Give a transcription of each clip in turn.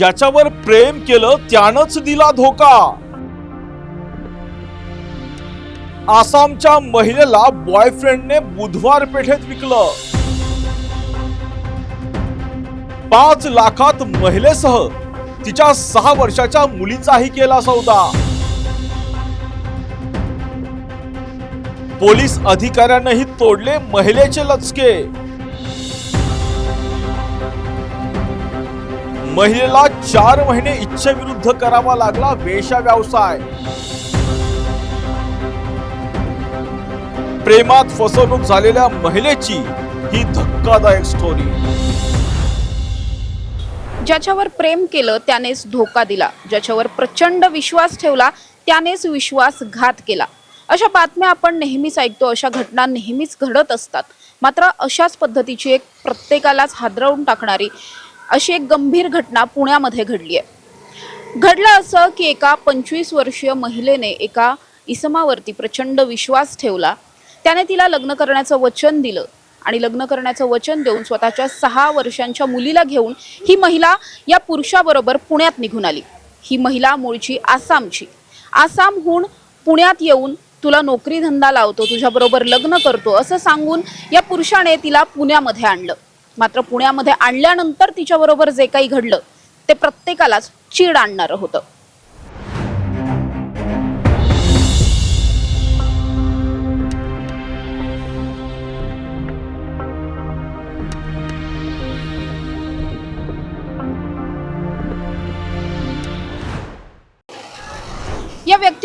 ज्याच्यावर प्रेम केलं त्यानंच दिला धोका. आसामच्या महिलेला बॉयफ्रेंडने बुधवार पेठेत विकलं. पाच लाखात महिलेसह तिच्या सहा वर्षाच्या मुलीचाही केला सौदा. पोलीस अधिकाऱ्यांनाही तोडले महिलेचे लचके. महिलेला चार महिने इच्छेविरुद्ध करावा लागला वेशा व्यवसाय. प्रेमात फसवणूक झालेल्या महिलेची ही धक्कादायक स्टोरी ज्याच्यावर प्रेम केलं त्यानेच धोका दिला. ज्याच्यावर प्रचंड विश्वास ठेवला त्यानेच विश्वासघात केला. अशा बातम्या आपण नेहमीच ऐकतो अशा घटना नेहमीच घडत असतात. मात्र अशाच पद्धतीची एक प्रत्येकालाच हादरवून टाकणारी अशी एक गंभीर घटना पुण्यामध्ये घडली आहे. घडलं असं की एका पंचवीस वर्षीय महिलेने एका इसमावरती प्रचंड विश्वास ठेवला. त्याने तिला लग्न करण्याचं वचन दिलं आणि लग्न करण्याचं वचन देऊन स्वतःच्या सहा वर्षांच्या मुलीला घेऊन ही महिला या पुरुषाबरोबर पुण्यात निघून आली. ही महिला मूळची आसामची. आसामहून पुण्यात येऊन तुला नोकरी धंदा लावतो तुझ्याबरोबर लग्न करतो असं सांगून या पुरुषाने तिला पुण्यामध्ये आणलं. मात्र पुण्यामध्ये आणल्यानंतर तिच्याबरोबर जे काही घडलं ते प्रत्येकालाच चीड आणणारं होतं.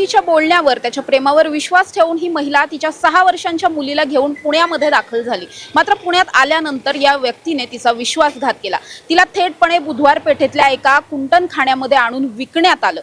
तिच्या बोलण्यावर त्याच्या प्रेमावर विश्वास ठेवून ही महिला तिच्या सहा वर्षांच्या मुलीला घेऊन पुण्यामध्ये दाखल झाली. मात्र पुण्यात आल्यानंतर या व्यक्तीने तिचा विश्वासघात केला. तिला थेटपणे बुधवार पेठेतल्या एका कुंटण खाण्यामध्ये आणून विकण्यात आलं.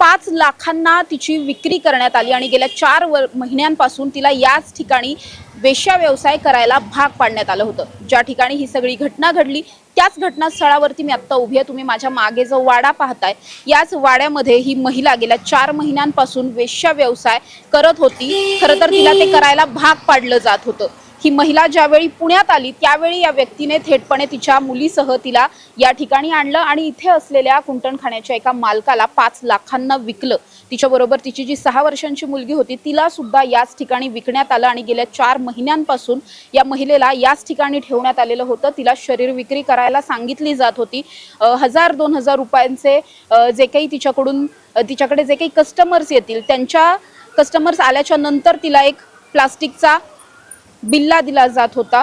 पाच लाखांना तिची विक्री करण्यात आली आणि गेल्या चार वर महिन्यांपासून तिला याच ठिकाणी वेश्या व्यवसाय करायला भाग पाडण्यात आलं होतं. ज्या ठिकाणी ही सगळी घटना घडली त्याच घटनास्थळावरती मी आत्ता उभी आहे. तुम्ही माझ्या मागे जो वाडा पाहताय याच वाड्यामध्ये ही महिला गेल्या चार महिन्यांपासून वेश्या व्यवसाय करत होती. खरं तर तिला ते करायला भाग पाडलं जात होतं. ही महिला ज्यावेळी पुण्यात आली त्यावेळी या व्यक्तीने थेटपणे तिच्या मुलीसह तिला या ठिकाणी आणलं आणि इथे असलेल्या कुंटणखाण्याच्या एका मालकाला पाच लाखांना विकलं. तिच्याबरोबर तिची जी सहा वर्षांची मुलगी होती तिला सुद्धा याच ठिकाणी विकण्यात आलं आणि गेल्या चार महिन्यांपासून या महिलेला याच ठिकाणी ठेवण्यात आलेलं होतं. तिला शरीर विक्री करायला सांगितली जात होती. हजार दोन हजार रुपयांचे जे काही तिच्याकडून तिच्याकडे जे काही कस्टमर्स येतील त्यांच्या कस्टमर्स आल्याच्यानंतर तिला एक प्लास्टिकचा बिल्ला दिला जात होता.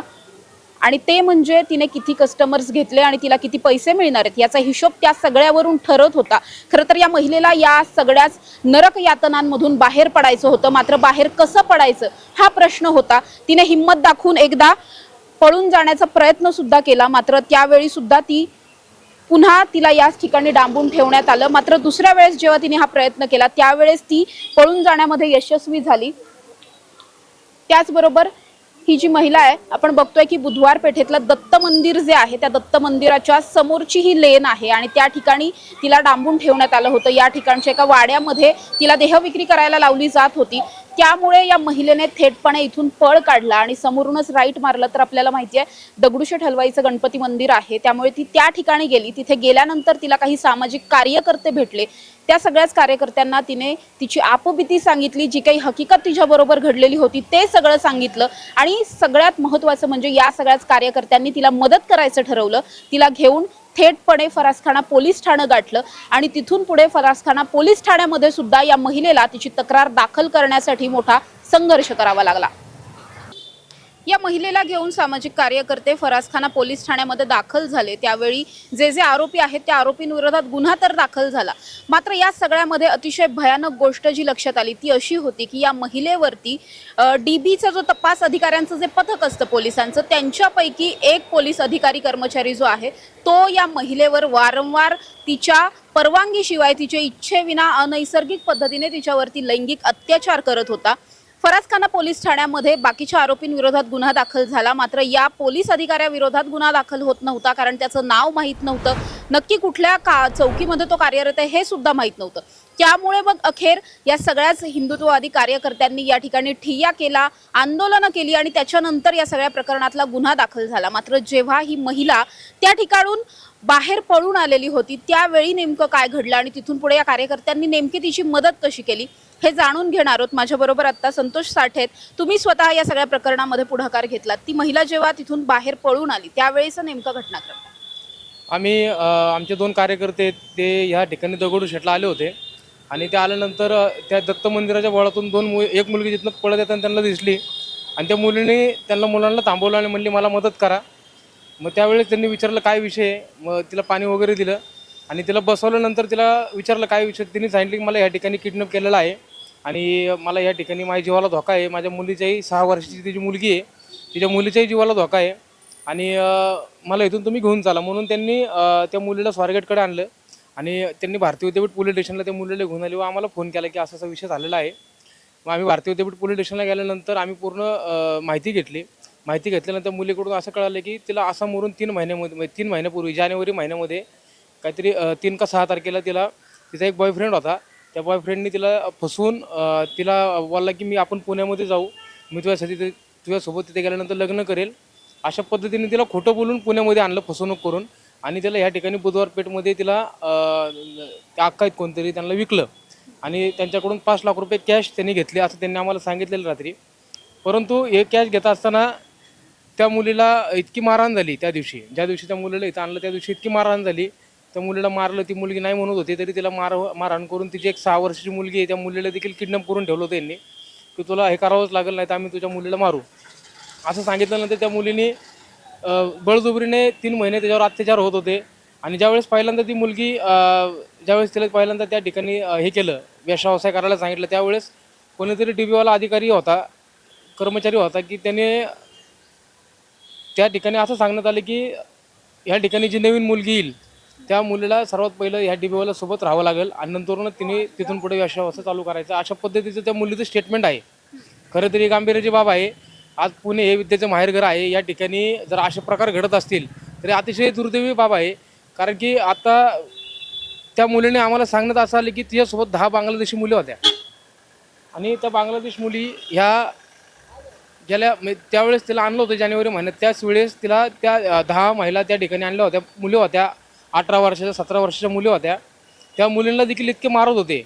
आणि ते म्हणजे तिने किती कस्टमर्स घेतले आणि तिला किती पैसे मिळणार आहेत याचा हिशोब त्या सगळ्यावरून ठरत होता. खरं तर या महिलेला या सगळ्याच नरक यातनांमधून बाहेर पडायचं होतं. मात्र बाहेर कसं पडायचं? हा प्रश्न होता. तिने हिंमत दाखवून एकदा पळून जाण्याचा प्रयत्न सुद्धा केला. मात्र त्यावेळी सुद्धा ती पुन्हा तिला याच ठिकाणी डांबून ठेवण्यात आलं. मात्र दुसऱ्या वेळेस जेव्हा तिने हा प्रयत्न केला त्यावेळेस ती पळून जाण्यामध्ये यशस्वी झाली. त्याचबरोबर ही जी महिला आहे आपण बघतोय की बुधवार पेठेतलं दत्त मंदिर जे आहे त्या दत्त मंदिराच्या समोरची ही लेन आहे आणि त्या ठिकाणी तिला डांबून ठेवण्यात आलं होतं. या ठिकाणच्या एका वाड्यामध्ये तिला देहविक्री करायला लावली जात होती. त्यामुळे या महिलेने थेटपणे इथून पळ काढला आणि समोरूनच राईट मारलं तर आपल्याला माहिती आहे दगडूशेठ हलवाईचं गणपती मंदिर आहे. त्यामुळे ती त्या ठिकाणी गेली. तिथे गेल्यानंतर तिला काही सामाजिक कार्यकर्ते भेटले. त्या सगळ्याच कार्यकर्त्यांना तिने तिची आपबीती सांगितली जी काही हकीकत तिच्याबरोबर घडलेली होती ते सगळं सांगितलं आणि सगळ्यात महत्त्वाचं म्हणजे या सगळ्याच कार्यकर्त्यांनी तिला मदत करायचं ठरवलं. तिला घेऊन थेटपणे फरासखाना पोलीस ठाणं गाठलं आणि तिथून पुढे फरासखाना पोलीस ठाण्यामध्ये सुद्धा या महिलेला तिची तक्रार दाखल करण्यासाठी मोठा संघर्ष करावा लागला. या महिलेला घेऊन सामाजिक कार्यकर्ते फरासखाना पोलीस ठाण्यामध्ये दाखल झाले. त्यावेळी जे जे आरोपी आहेत त्या आरोपींविरोधात गुन्हा तर दाखल झाला. मात्र या सगळ्यामध्ये अतिशय भयानक गोष्ट जी लक्षात आली ती अशी होती की या महिलेवरती डीबीचा जो तपास अधिकाऱ्यांचं जे पथक असतं पोलिसांचं त्यांच्यापैकी एक पोलीस अधिकारी कर्मचारी जो आहे तो या महिलेवर वारंवार तिच्या परवानगीशिवाय तिच्या इच्छेविना अनैसर्गिक पद्धतीने तिच्यावरती लैंगिक अत्याचार करत होता. फरासखाना पोलीस ठाण्यामध्ये बाकीच्या आरोपींविरोधात गुन्हा दाखल झाला. मात्र या पोलीस अधिकाऱ्याविरोधात गुन्हा दाखल होत नव्हता कारण त्याचं नाव माहीत नव्हतं. नक्की कुठल्या का चौकीमध्ये तो कार्यरत आहे हे सुद्धा माहीत नव्हतं. त्यामुळे मग अखेर या सगळ्याच हिंदुत्ववादी कार्यकर्त्यांनी या ठिकाणी ठिय्या केला आंदोलनं केली आणि त्याच्यानंतर या सगळ्या प्रकरणातला गुन्हा दाखल झाला. मात्र जेव्हा ही महिला त्या ठिकाणून बाहेर पळून आलेली होती त्यावेळी नेमकं काय घडलं आणि तिथून पुढे या कार्यकर्त्यांनी नेमकी तिची मदत कशी केली? हे जाणून घेणार आहोत. माझ्याबरोबर आत्ता संतोष साठे आहेत तुम्ही स्वतः या सगळ्या प्रकरणामध्ये पुढाकार घेतला ती महिला जेव्हा तिथून बाहेर पळून आली त्यावेळेचा नेमका घटनाक्रम आम्ही आमचे दोन कार्यकर्ते ते ह्या ठिकाणी दगडू शेटला आले होते. आणि ते आल्यानंतर त्या दत्त मंदिराच्या वळातून दोन मु एक मुलगी जिथनं पळत येताना त्यांना दिसली. आणि त्या मुलीने त्यांना मुलांना थांबवलं आणि म्हणली मला मदत करा. मग त्यावेळेस त्यांनी विचारलं काय विषय आहे? मग तिला पाणी वगैरे दिलं. आणि तिला बसवल्यानंतर तिला विचारलं काय विषय तिने सांगितलं की मला या ठिकाणी किडनॅप केलेलं आहे. आणि मला या ठिकाणी माझ्या जीवाला धोका आहे. माझ्या मुलीच्याही सहा वर्षाची तिची मुलगी आहे. तिच्या मुलीच्याही जीवाला धोका आहे. आणि मला इथून तुम्ही घेऊन चाला. म्हणून त्यांनी त्या मुलीला स्वारगेटकडे आणलं. आणि त्यांनी भारतीय विद्यापीठ पोलीस स्टेशनला त्या मुलीला घेऊन आले व आम्हाला फोन केला की असा असा विषय झालेला आहे. मग आम्ही भारतीय विद्यापीठ पोलीस स्टेशनला गेल्यानंतर आम्ही पूर्ण माहिती घेतली. माहिती घेतल्यानंतर मुलीकडून असं कळालं की तिला असा मरून तीन महिन्यामध्ये म्हणजे तीन महिन्यापूर्वी जानेवारी महिन्यामध्ये काहीतरी तीन का सहा तारखेला तिला तिचा एक बॉयफ्रेंड होता. त्या बॉयफ्रेंडनी तिला फसवून तिला बोलला की मी आपण पुण्यामध्ये जाऊ. मी तुझ्यासाठी ते- तुझ्यासोबत तिथे गेल्यानंतर लग्न करेल. अशा पद्धतीने तिला खोटं बोलून पुण्यामध्ये आणलं फसवणूक करून. आणि त्याला ह्या ठिकाणी बुधवार पेठमध्ये तिला अ, त्या अक्का आहेत कोणतरी त्यांना विकलं. आणि त्यांच्याकडून पाच लाख रुपये कॅश त्यांनी घेतले असं त्यांनी आम्हाला सांगितलेलं रात्री. परंतु हे कॅश घेत असताना त्या मुलीला इतकी मारहाण झाली त्या दिवशी. ज्या दिवशी त्या मुलीला इथं आणलं त्या दिवशी इतकी मारहाण झाली. त्या मुलीला मारलं ती मुलगी नाही म्हणत होती तरी तिला मार मारहाण करून तिची एक सहा वर्षाची मुलगी आहे त्या मुलीला देखील किडनॅप करून ठेवलं होतं यांनी की तुला हे करावंच लागेल नाही तर आम्ही तुझ्या मुलीला मारू. असं सांगितल्यानंतर त्या मुलीने बळजुबरीने तीन महिने त्याच्यावर अत्याचार होत होते. आणि ज्यावेळेस पहिल्यांदा ती मुलगी ज्यावेळेस तिला पहिल्यांदा त्या ठिकाणी हे केलं व्यवसाय करायला सांगितलं त्यावेळेस कोणीतरी डी बीवाला अधिकारी होता कर्मचारी होता की त्याने त्या ठिकाणी असं सांगण्यात आलं की ह्या ठिकाणी जी नवीन मुलगी येईल त्या मुलीला सर्वात पहिलं ह्या डीबीवाला सोबत राहावं लागेल. आणि नंतरनं तिने तिथून पुढे व्यवसाय चालू करायचा. अशा पद्धतीचं त्या मुलीचं स्टेटमेंट आहे. खरं तरी गांभीर्याची बाब आहे. आज पुणे हे विद्येचं माहेरघर आहे. या ठिकाणी जर असे प्रकार घडत असतील तरी अतिशय दुर्दैवी बाब आहे. कारण की आता त्या मुलीने आम्हाला सांगण्यात असं आलं की तिच्यासोबत दहा बांगलादेशी मुली होत्या. आणि त्या बांगलादेश मुली ह्या गेल्या म्हणजे त्यावेळेस तिला आणलं होतं जानेवारी महिन्यात. त्याच वेळेस तिला त्या दहा महिला त्या ठिकाणी आणल्या होत्या मुली होत्या. अठरा वर्षाच्या सतरा वर्षाच्या मुली होत्या. त्या मुलींना देखील इतके मारत होते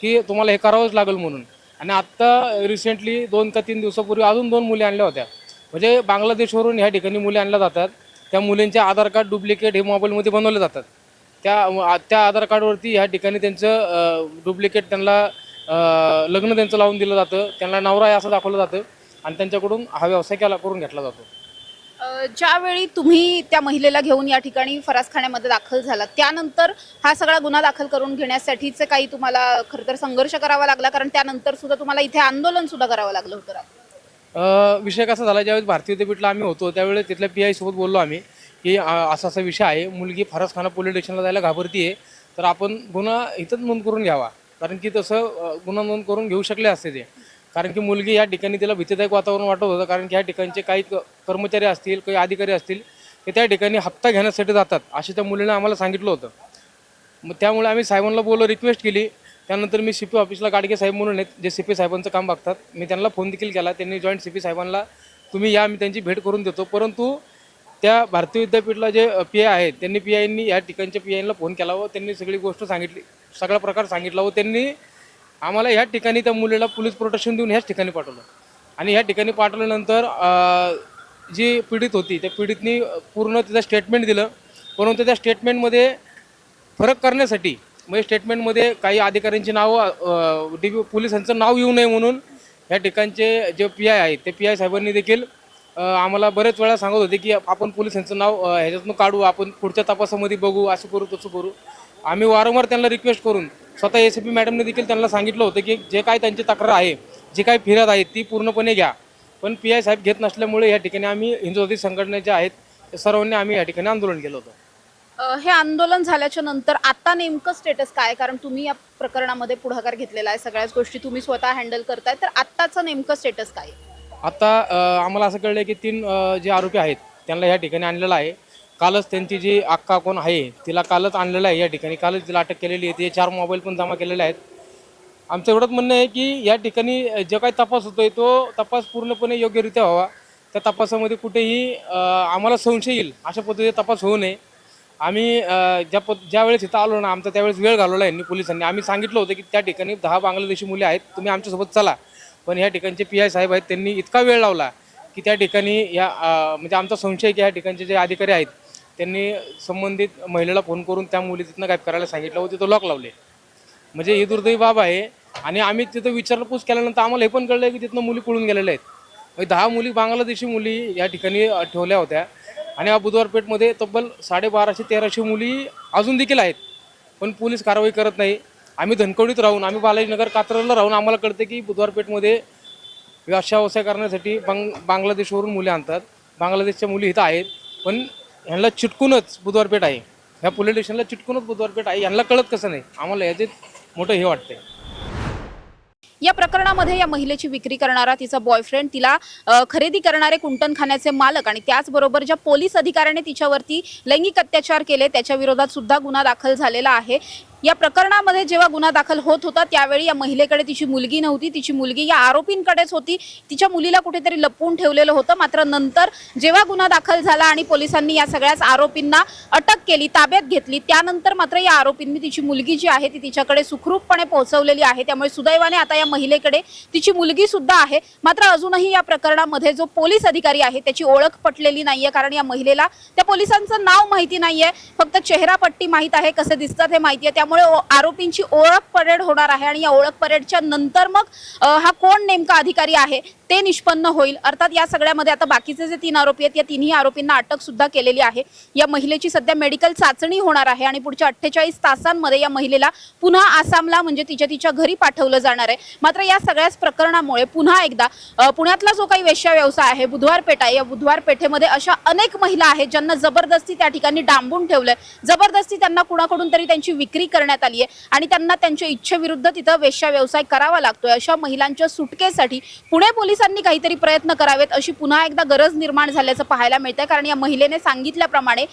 की तुम्हाला हे करावंच लागेल म्हणून. आणि आत्ता रिसेंटली दोन का तीन दिवसापूर्वी अजून दोन मुली आणल्या होत्या. म्हणजे बांगलादेशवरून ह्या ठिकाणी मुली आणल्या जातात. त्या मुलींचे आधार कार्ड डुप्लिकेट हे मोबाईलमध्ये बनवले जातात. त्या त्या आधार कार्डवरती ह्या ठिकाणी त्यांचं डुप्लिकेट त्यांना लग्न त्यांचं लावून दिलं जातं. त्यांना नवरा आहे असं दाखवलं जातं. आणि त्यांच्याकडून हा व्यवसाय केला करून घेतला जातो. ज्यावेळी तुम्ही त्या महिलेला घेऊन या ठिकाणी फरासखान्यामध्ये दाखल झाला त्यानंतर हा सगळा गुन्हा दाखल करून घेण्यासाठीचे काही तुम्हाला खरं तर संघर्ष करावा लागला कारण त्यानंतर सुद्धा तुम्हाला इथे आंदोलन सुद्धा करावं लागलं होतं रात्री. विषय कसा झाला ज्यावेळेस भारतीय विद्यापीठला आम्ही होतो त्यावेळेस तिथल्या पी आय सोबत बोललो आम्ही की असा असा विषय आहे मुलगी फरासखाना पोलीस स्टेशनला जायला घाबरतीये तर आपण गुन्हा इथंच नोंद करून घ्यावा कारण की तसं गुन्हा नोंद करून घेऊ शकले असते ते कारण की मुलगी या ठिकाणी तिला भीतीदायक वातावरण वाटत होतं कारण की या ठिकाणचे काही क- कर्मचारी असतील काही अधिकारी असतील ते त्या ठिकाणी हप्ता घेण्यासाठी जातात असे त्या मुलीने आम्हाला सांगितलं होतं. मग त्यामुळे आम्ही साहेबांना बोललो रिक्वेस्ट केली. त्यानंतर मी सी पी ऑफिसला गाडगे साहेब म्हणून आहेत जे सी पी साहेबांचं काम बघतात. मी त्यांना फोन देखील केला. त्यांनी जॉईंट सी पी साहेबांना तुम्ही या मी त्यांची भेट करून देतो. परंतु त्या भारतीय विद्यापीठला जे पी आय आहेत त्यांनी पी आयनी या ठिकाणच्या पी आयला फोन केला व त्यांनी सगळी गोष्ट सांगितली सगळा प्रकार सांगितला व त्यांनी आम्हाला ह्या ठिकाणी त्या मुलीला पोलीस प्रोटेक्शन देऊन ह्याच ठिकाणी पाठवलं. आणि ह्या ठिकाणी पाठवल्यानंतर जी पीडित होती त्या पीडितनी पूर्ण तिचं स्टेटमेंट दिलं. परंतु त्या स्टेटमेंटमध्ये फरक करण्यासाठी म्हणजे स्टेटमेंटमध्ये काही अधिकाऱ्यांची नावं डी पोलिसांचं नाव येऊ नये म्हणून ह्या ठिकाणचे जे पी आय आहेत ते पी आय साहेबांनी देखील आम्हाला बरेच वेळा सांगत होते की आपण पोलिसांचं नाव ह्याच्यातून काढू आपण पुढच्या तपासामध्ये बघू असं करू तसं करू. आम्ही वारंवार त्यांना रिक्वेस्ट करून स्वतः एस पी मॅडमने देखील त्यांना सांगितलं होतं की जे काही त्यांची तक्रार आहे जी काही फिर्याद आहे ती पूर्णपणे घ्या पण पी आय साहेब घेत नसल्यामुळे या ठिकाणी आम्ही हिंदुवादी संघटना ज्या आहेत सर्वांनी आम्ही या ठिकाणी आंदोलन केलं होतं हे आंदोलन झाल्याच्यानंतर आता नेमकं स्टेटस काय? कारण तुम्ही या प्रकरणामध्ये पुढाकार घेतलेला आहे सगळ्याच गोष्टी तुम्ही स्वतः हँडल करताय तर आत्ताचं नेमकं स्टेटस काय? आता आम्हाला असं कळलं की तीन जे आरोपी आहेत त्यांना ह्या ठिकाणी आणलेलं आहे कालच त्यांची जी अक्का कोण आहे तिला कालच आणलेलं आहे या ठिकाणी. कालच तिला अटक केलेली आहे. ते चार मोबाईल पण जमा केलेले आहेत. आमचं एवढंच म्हणणं आहे की या ठिकाणी जे जो काही तपास होतोय तो तपास पूर्णपणे योग्यरित्या व्हावा. त्या तपासामध्ये कुठेही आम्हाला संशय येईल अशा पद्धतीने तपास होऊ नये. आम्ही ज्या प ज्यावेळेस इथं आलो ना आमचा त्यावेळेस वेळ घालवला यांनी पोलिसांनी. आम्ही सांगितलं होतं की त्या ठिकाणी दहा बांगलादेशी मुले आहेत तुम्ही आमच्यासोबत चला. पण ह्या ठिकाणचे पी आय साहेब आहेत त्यांनी इतका वेळ लावला की त्या ठिकाणी या म्हणजे आमचा संशय की ह्या ठिकाणचे जे अधिकारी आहेत त्यांनी संबंधित महिलेला फोन करून त्या मुली तिथनं गायब करायला सांगितलं व तिथं लॉक लावले. म्हणजे ही दुर्दैवी बाब आहे आणि आम्ही तिथं विचारपूस केल्यानंतर आम्हाला हे पण कळलं की तिथनं मुली पळून गेलेल्या आहेत. म्हणजे दहा मुली बांगलादेशी मुली या ठिकाणी ठेवल्या होत्या. आणि या बुधवार पेठमध्ये तब्बल साडेबाराशे तेराशे मुली अजून देखील आहेत. पण पोलीस कारवाई करत नाही. आम्ही धनकवडीत राहून आम्ही बालाजीनगर कात्रला राहून आम्हाला कळतं की बुधवार पेठमध्ये व्यवसाय व्यवसाय करण्यासाठी बांग बांगलादेशवरून मुली आणतात. बांगलादेशच्या मुली इथं आहेत. पण यांना चिटकूनच बुधवार पेठ आहे. ह्या पोलीस स्टेशनला चिटकूनच बुधवार पेठ आहे. यांना कळत कसं नाही? आम्हाला याचे मोठं हे वाटतंय. या प्रकरणामध्ये या महिलेची विक्री करणारा तिचा बॉयफ्रेंड तिला खरेदी करणारे कुंटणखान्याचे मालक आणि त्याचबरोबर ज्या पोलीस अधिकाऱ्याने तिच्यावरती लैंगिक अत्याचार केले त्याच्या विरोधात सुद्धा गुन्हा दाखल झालेला आहे. या प्रकरणामध्ये जेव्हा गुन्हा दाखल होत होता त्यावेळी या महिलेकडे तिची मुलगी नव्हती. तिची मुलगी या आरोपींकडेच होती. तिच्या मुलीला कुठेतरी लपवून ठेवलेलं होतं. मात्र नंतर जेव्हा गुन्हा दाखल झाला आणि पोलिसांनी या सगळ्याच आरोपींना अटक केली ताब्यात घेतली त्यानंतर मात्र या आरोपींनी तिची मुलगी जी आहे ती तिच्याकडे सुखरूपपणे पोहोचवलेली आहे. त्यामुळे सुदैवाने आता या महिलेकडे तिची मुलगी सुद्धा आहे. मात्र अजूनही या प्रकरणामध्ये जो पोलीस अधिकारी आहे त्याची ओळख पटलेली नाहीये कारण या महिलेला त्या पोलिसांचं नाव माहिती नाहीये. फक्त चेहरापट्टी माहीत आहे कसे दिसतात हे माहिती आहे. त्यामुळे त्यामुळे आरोपींची ओळख परेड होणार आहे आणि या ओळख परेडच्या नंतर मग हा कोण नेमका अधिकारी आहे ते निष्पन्न होईल. अर्थात या सगळ्यामध्ये आता बाकीचे जे तीन आरोपी आहेत या तिन्ही आरोपींना अटक सुद्धा केलेली आहे. या महिलेची सध्या मेडिकल चाचणी होणार आहे आणि पुढच्या अठ्ठेचाळीस तासांमध्ये या महिलेला पुन्हा आसामला म्हणजे तिच्या तिच्या घरी पाठवलं जाणार आहे. मात्र या सगळ्याच प्रकरणामुळे पुन्हा एकदा पुण्यातला जो काही वेश्या व्यवसाय आहे बुधवार पेठ आहे या बुधवार पेठेमध्ये अशा अनेक महिला आहेत ज्यांना जबरदस्ती त्या ठिकाणी डांबून ठेवलंय. जबरदस्ती त्यांना कुणाकडून तरी त्यांची विक्री करण्यात आली आहे आणि त्यांना त्यांच्या इच्छेविरुद्ध तिथं वेश्या व्यवसाय करावा लागतोय. अशा महिलांच्या सुटकेसाठी पुणे पोलिसांनी काहीतरी प्रयत्न करावेत अशी पुन्हा एकदा गरज निर्माण झाल्याचं पाहायला मिळतंय. कारण या महिलेने सांगितल्याप्रमाणे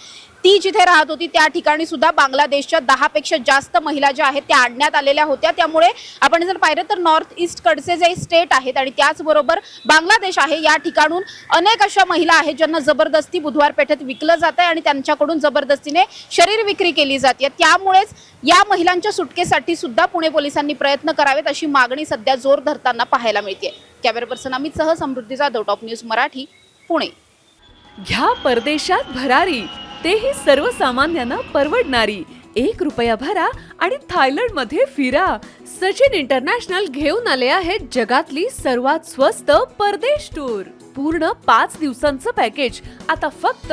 ती जिथे राहत होती त्या ठिकाणी सुद्धा बांगलादेशच्या दहापेक्षा जास्त महिला ज्या आहेत त्या आणण्यात आलेल्या होत्या. त्यामुळे आपण जर पाहिलं तर नॉर्थ ईस्ट कडचे जे स्टेट आहेत आणि त्याचबरोबर बांगलादेश आहे या ठिकाणून अनेक अशा महिला आहेत ज्यांना जबरदस्ती बुधवार पेठेत विकलं जात आहे आणि त्यांच्याकडून जबरदस्तीने शरीर विक्री केली जाते त्यामुळेच या महिलांच्या सुटकेसाठी सुद्धा पुणे पोलिसांनी प्रयत्न करावेत अशी मागणी सध्या जोर धरताना पाहायला मिळते कॅमेरा पर्सन अमित सह समृद्धी जाधव टॉप न्यूज मराठी पुणे. घ्या परदेशात भरारी तेही सर्वसामान्यांना परवडणारी. एक रुपया भरा आणि थायलंडमध्ये फिरा. सचिन इंटरनॅशनल घेऊन आले आहेत जगातली सर्वात स्वस्त परदेश टूर. पूर्ण पाच दिवसांचं पॅकेज. आता फक्त